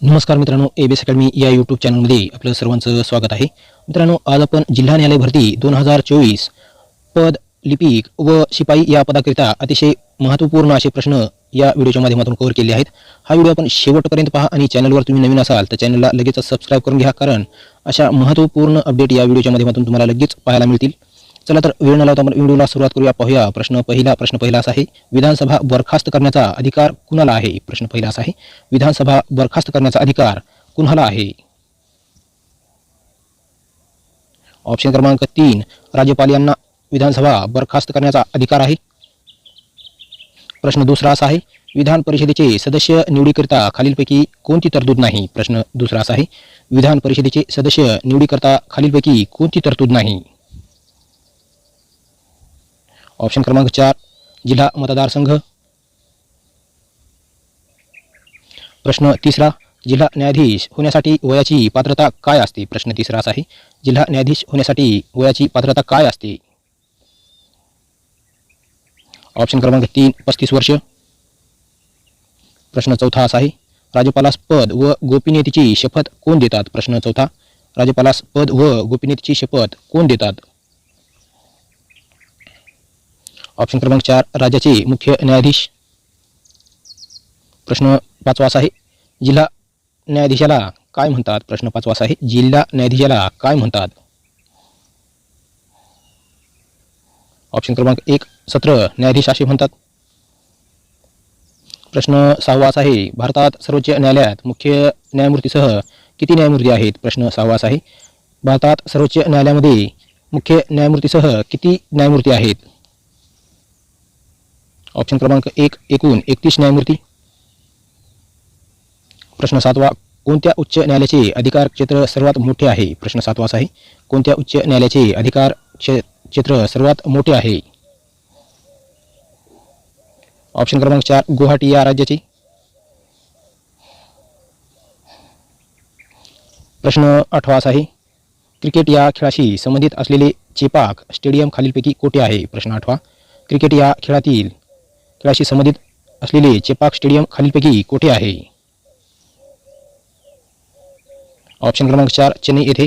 नमस्कार मित्रांनो A B S academy या यूट्यूब चॅनलमध्ये आपलं सर्वांचं स्वागत आहे. मित्रांनो आज आपण जिल्हा न्यायालय भरती दोन हजार चोवीस पद लिपिक व शिपाई या पदाकरिता अतिशय महत्त्वपूर्ण असे प्रश्न या व्हिडिओच्या माध्यमातून कव्हर केले आहेत. हा व्हिडिओ आपण शेवटपर्यंत पहा आणि चॅनलवर तुम्ही नवीन असाल तर चॅनलला लगेच सबस्क्राईब करून घ्या कारण अशा महत्त्वपूर्ण अपडेट या व्हिडिओच्या माध्यमातून तुम्हाला लगेच पाहायला मिळतील. चला तर वेळ न लावता आपण व्हिडिओला सुरुवात करूया पाहूया. प्रश्न पहिला प्रश्न पहिला असा आहे विधानसभा बरखास्त करण्याचा अधिकार कुणाला आहे? प्रश्न पहिला असा आहे विधानसभा बरखास्त करण्याचा अधिकार कुणाला आहे? ऑप्शन क्रमांक तीन राज्यपाल यांना विधानसभा बरखास्त करण्याचा अधिकार आहे. प्रश्न दुसरा असा आहे विधान परिषदेचे सदस्य निवडीकरिता खालीलपैकी कोणती तरतूद नाही? प्रश्न दुसरा असा आहे विधान परिषदेचे सदस्य निवडीकरिता खालीलपैकी कोणती तरतूद नाही? ऑप्शन क्रमांक चार जिल्हा मतदारसंघ. प्रश्न तिसरा जिल्हा न्यायाधीश होण्यासाठी वयाची पात्रता काय असते? प्रश्न तिसराच आहे जिल्हा न्यायाधीश होण्यासाठी वयाची पात्रता काय असते? ऑप्शन क्रमांक तीन पस्तीस वर्ष. प्रश्न चौथा असा आहे राज्यपालास पद व गोपनीयतेची शपथ कोण देतात? प्रश्न चौथा राज्यपालास पद व गोपनीयतेची शपथ कोण देतात? ऑप्शन क्रमांक चार राज्याचे मुख्य न्यायाधीश. प्रश्न पाचवा असा आहे. जिल्हा न्यायाधीशाला काय म्हणतात? प्रश्न पाचवा असा आहे. जिल्हा न्यायाधीशाला काय म्हणतात? ऑप्शन क्रमांक एक सत्र न्यायाधीश असे म्हणतात. प्रश्न सहावास आहे. भारतात सर्वोच्च न्यायालयात मुख्य न्यायमूर्तीसह किती न्यायमूर्ती आहेत? प्रश्न सहावास आहे. भारतात सर्वोच्च न्यायालयामध्ये मुख्य न्यायमूर्तीसह किती न्यायमूर्ती आहेत? ऑप्शन क्रमांक एक एकूण एकतीस न्यायमूर्ती. प्रश्न सातवा कोणत्या उच्च न्यायालयाचे अधिकार क्षेत्र सर्वात मोठे आहे? प्रश्न सातवाच आहे कोणत्या उच्च न्यायालयाचे अधिकार क्षेत्र सर्वात मोठे आहे? ऑप्शन क्रमांक चार गुवाहाटी या राज्याचे. प्रश्न आठवाच आहे क्रिकेट या खेळाशी संबंधित असलेले चेपाक स्टेडियम खालीलपैकी कोठे आहे? प्रश्न आठवा क्रिकेट या खेळातील खेळाशी संबंधित असलेले चेपाक स्टेडियम खालीलपैकी कोठे आहे? ऑप्शन क्रमांक चार चेन्नई येथे.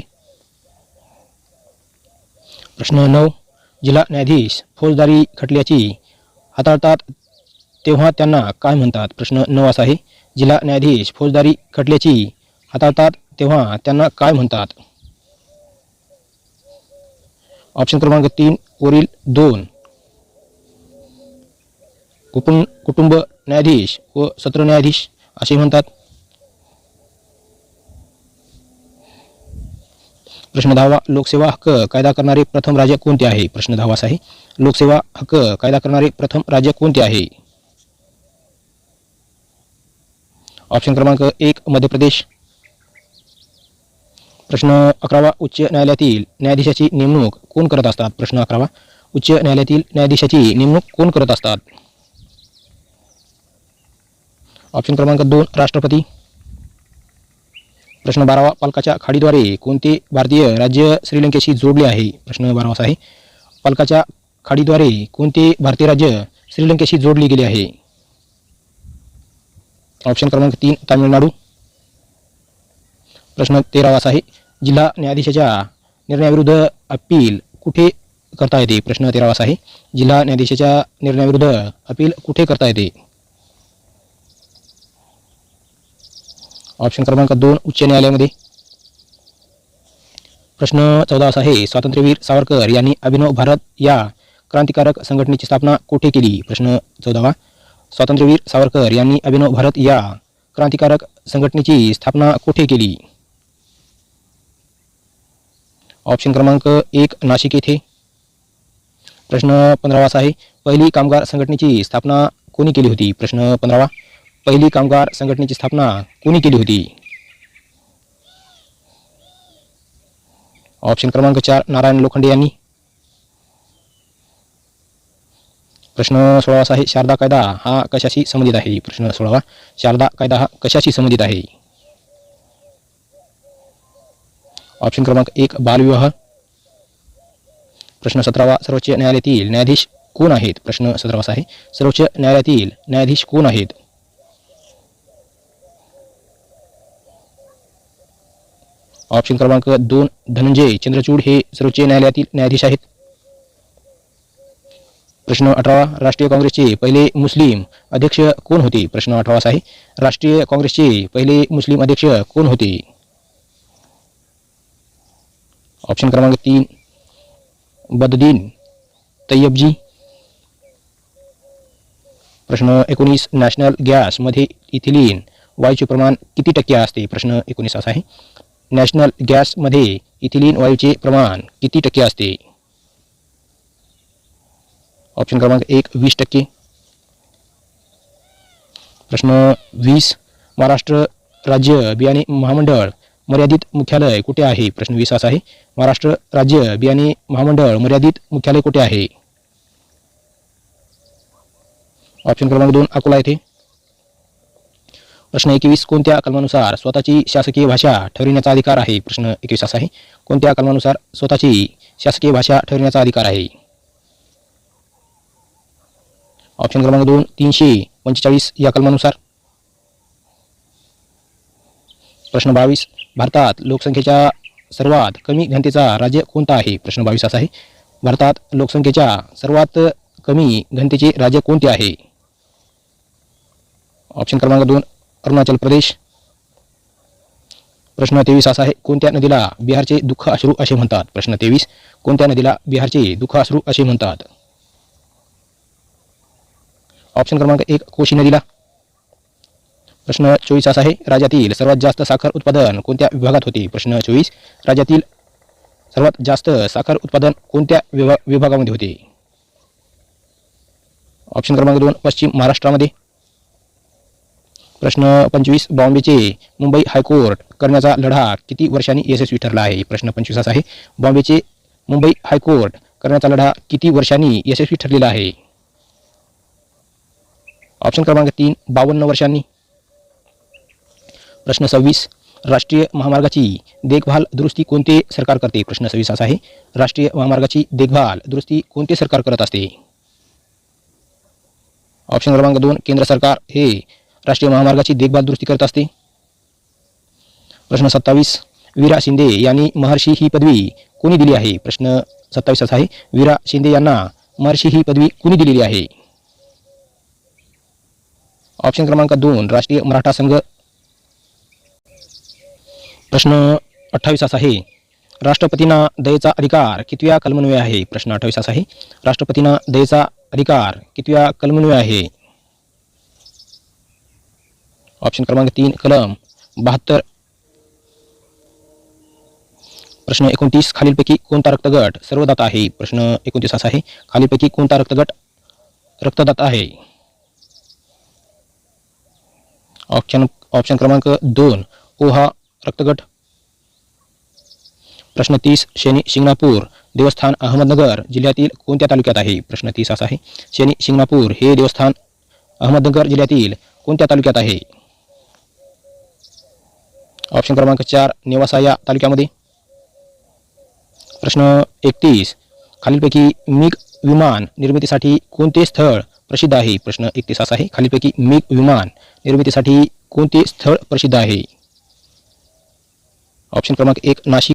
प्रश्न नऊ जिल्हा न्यायाधीश फौजदारी खटल्याची हाताळतात तेव्हा त्यांना काय म्हणतात? प्रश्न नऊ असा आहे. जिल्हा न्यायाधीश फौजदारी खटल्याची हाताळतात तेव्हा त्यांना काय म्हणतात? ऑप्शन क्रमांक तीन वरील दोन. कुटुंब कुटुंब न्यायाधीश व सत्र न्यायाधीश असे म्हणतात. प्रश्न दहावा लोकसेवा हक्क कायदा करणारे प्रथम राज्य कोणते आहे? प्रश्न दहावा आहे लोकसेवा हक्क कायदा करणारे प्रथम राज्य कोणते आहे? ऑप्शन क्रमांक एक मध्य प्रदेश. प्रश्न अकरावा उच्च न्यायालयातील न्यायाधीशाची नेमणूक कोण करत असतात? प्रश्न अकरावा उच्च न्यायालयातील न्यायाधीशाची नेमणूक कोण करत असतात? ऑप्शन क्रमांक दोन राष्ट्रपती. प्रश्न बारावा पालकाच्या खाडीद्वारे कोणते भारतीय राज्य श्रीलंकेशी जोडले आहे? प्रश्न बारावा आहे. पालकाच्या खाडीद्वारे कोणते भारतीय राज्य श्रीलंकेशी जोडले गेले आहे? ऑप्शन क्रमांक तीन तामिळनाडू. प्रश्न तेरावा आहे. जिल्हा न्यायाधीशाच्या निर्णयाविरुद्ध अपील कुठे करता येते? प्रश्न तेरावा आहे. जिल्हा न्यायाधीशाच्या निर्णयाविरुद्ध अपील कुठे करता येते? ऑप्शन क्रमांक दोन उच्च न्यायालयामध्ये. प्रश्न चौदा असा आहे स्वातंत्र्यवीर सावरकर यांनी अभिनव भारत या क्रांतिकारक संघटनेची स्थापना कोठे केली? प्रश्न चौदावा. स्वातंत्र्यवीर सावरकर यांनी अभिनव भारत या क्रांतिकारक संघटनेची स्थापना कोठे केली? ऑप्शन क्रमांक एक नाशिक येथे. प्रश्न पंधरावा असा आहे पहिली कामगार संघटनेची स्थापना कोणी केली होती? प्रश्न पंधरावा. पहिली कामगार संघटनेची स्थापना कोणी केली होती? ऑप्शन क्रमांक चार नारायण लोखंडे यांनी. प्रश्न सोळावा असा आहे शारदा कायदा हा कशाशी संबंधित आहे? प्रश्न सोळावा शारदा कायदा हा कशाशी संबंधित आहे? ऑप्शन क्रमांक एक बालविवाह. प्रश्न सतरावा सर्वोच्च न्यायालयातील न्यायाधीश कोण आहेत? प्रश्न सतरावा आहे सर्वोच्च न्यायालयातील न्यायाधीश कोण आहेत? ऑप्शन क्रमांक दोन धनंजय चंद्रचूड हे सर्वोच्च न्यायालयातील न्यायाधीश आहेत. प्रश्न अठरावा राष्ट्रीय काँग्रेसचे पहिले मुस्लिम अध्यक्ष कोण होते? प्रश्न अठरावा आहे राष्ट्रीय काँग्रेसचे पहिले मुस्लिम अध्यक्ष कोण होते? ऑप्शन क्रमांक तीन बददीन तय्यबजी प्रश्न एकोणीस नॅशनल गॅसमध्ये इथिलीन वायूचे प्रमाण किती टक्के असते? प्रश्न एकोणीस असा आहे. नॅशनल गॅसमध्ये इथिलीन वायूचे प्रमाण किती टक्के असते? ऑप्शन क्रमांक एक वीस टक्के. प्रश्न वीस महाराष्ट्र राज्य बियाणे महामंडळ मर्यादित मुख्यालय कुठे आहे? प्रश्न वीस असा आहे. महाराष्ट्र राज्य बियाणे महामंडळ मर्यादित मुख्यालय कुठे आहे? ऑप्शन क्रमांक दोन अकोला येथे. प्रश्न एकवीस कोणत्या कलमानुसार स्वतःची शासकीय भाषा ठरविण्याचा अधिकार आहे? प्रश्न एकवीस असा आहे. कोणत्या कलमानुसार स्वतःची शासकीय भाषा ठरविण्याचा अधिकार आहे? ऑप्शन क्रमांक दोन तीनशे पंचेचाळीस या कलमानुसार. प्रश्न बावीस भारतात लोकसंख्येच्या सर्वात कमी घनतेचा राज्य कोणता आहे? प्रश्न बावीस असा आहे. भारतात लोकसंख्येच्या सर्वात कमी घनतेचे राज्य कोणते आहे? ऑप्शन क्रमांक दोन अरुणाचल प्रदेश. प्रश्न तेवीस असा आहे कोणत्या नदीला बिहारचे दुःख अश्रू असे म्हणतात? प्रश्न तेवीस कोणत्या नदीला बिहारचे दुःख अश्रू असे म्हणतात? ऑप्शन क्रमांक एक कोशी नदीला. प्रश्न चोवीस असा आहे राज्यातील सर्वात जास्त साखर उत्पादन कोणत्या विभागात होते? प्रश्न चोवीस राज्यातील सर्वात जास्त साखर उत्पादन कोणत्या विभा विभागामध्ये होते? ऑप्शन क्रमांक दोन पश्चिम महाराष्ट्रामध्ये. प्रश्न पंचवीस. बॉम्बेचे मुंबई हायकोर्ट करण्याचा लढा किती वर्षांनी यशस्वी ठरला आहे? प्रश्न पंचवीस आहे. बॉम्बेचे मुंबई हायकोर्ट करण्याचा लढा किती वर्षांनी यशस्वी ठरलेला आहे? ऑप्शन क्रमांक तीन बावन्न वर्षांनी. प्रश्न सव्वीस. राष्ट्रीय महामार्गाची देखभाल दुरुस्ती कोणते सरकार करते? प्रश्न सव्वीस असा आहे. राष्ट्रीय महामार्गाची देखभाल दुरुस्ती कोणते सरकार करत असते? ऑप्शन क्रमांक दोन केंद्र सरकार. हे राष्ट्रीय महामार्गाची देखभाल दुरुस्ती करत असते. प्रश्न सत्तावीस. वीरा शिंदे यांनी महर्षी ही पदवी कोणी दिली आहे? प्रश्न सत्तावीस आहे. वीरा शिंदे यांना महर्षी ही पदवी कोणी दिलेली आहे? ऑप्शन क्रमांक दोन राष्ट्रीय मराठा संघ. प्रश्न अठ्ठावीस असा आहे. राष्ट्रपतींना दयेचा अधिकार कितव्या कलमन्वय आहे? प्रश्न अठ्ठावीस असा आहे. राष्ट्रपतींना दयेचा अधिकार कितव्या कलमन्वय आहे? ऑप्शन क्रमांक तीन, कलम बहात्तर. प्रश्न एकोणतीस, खालीलपैकी कोणता रक्तगट सर्वदात आहे? प्रश्न एकोणतीस असा आहे, खालीलपैकी कोणता रक्तगट रक्तदात आहे? ऑप्शन ऑप्शन क्रमांक दोन ओ हा रक्तगट. प्रश्न तीस, शनी शिंगणापूर देवस्थान अहमदनगर जिल्ह्यातील कोणत्या तालुक्यात आहे? प्रश्न तीस असा आहे, शनी शिंगणापूर हे देवस्थान अहमदनगर जिल्ह्यातील कोणत्या तालुक्यात आहे? ऑप्शन क्रमांक चार नेवासा या तालुक्यामध्ये. प्रश्न एकतीस खालीलपैकी मिग विमान निर्मितीसाठी कोणते स्थळ प्रसिद्ध आहे? प्रश्न एकतीस असा आहे. खालीलपैकी मिग विमान निर्मितीसाठी कोणते स्थळ प्रसिद्ध आहे? ऑप्शन क्रमांक एक नाशिक